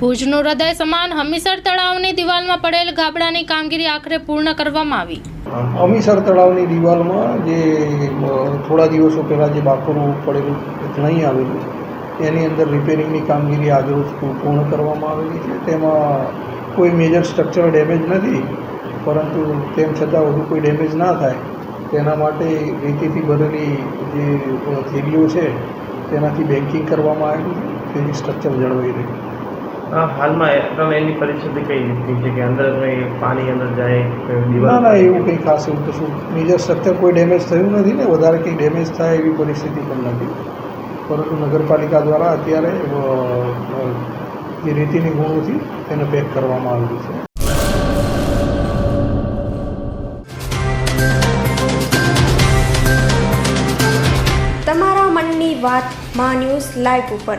ભુજનું હૃદય સમાન હમીસર તળાવની દિવાલમાં પડેલ ગાબડાની કામગીરી આખરે પૂર્ણ કરવામાં આવી. અમીસર તળાવની દિવાલમાં જે થોડા દિવસો પહેલાં જે બાકરું પડેલું નહીં આવેલું, એની અંદર રિપેરિંગની કામગીરી આજરોજ પૂર્ણ કરવામાં આવેલી છે. તેમાં કોઈ મેજર સ્ટ્રક્ચર ડેમેજ નથી, પરંતુ તેમ છતાં વધુ કોઈ ડેમેજ ના થાય, તેના માટે રેતીથી ભરેલી જે થેલીઓ છે, તેનાથી બેન્કિંગ કરવામાં આવેલું તેની સ્ટ્રક્ચર જળવાઈ રહી. હા હાલમાં તમે એની પરિસ્થિતિ કઈ રીતની છે કે અંદર પાણી અંદર જાય ના ના એવું કંઈ ખાસ એવું કશું મેજર સ્ટ્રક્ચર કોઈ ડેમેજ થયું નથી ને વધારે કંઈ ડેમેજ થાય એવી પરિસ્થિતિ પણ નથી. પરંતુ નગરપાલિકા દ્વારા અત્યારે જે રીતિની ગુણોથી તેને પેક કરવામાં આવેલું છે. તમારા મનની વાત મા ન્યૂઝ લાઈવ ઉપર.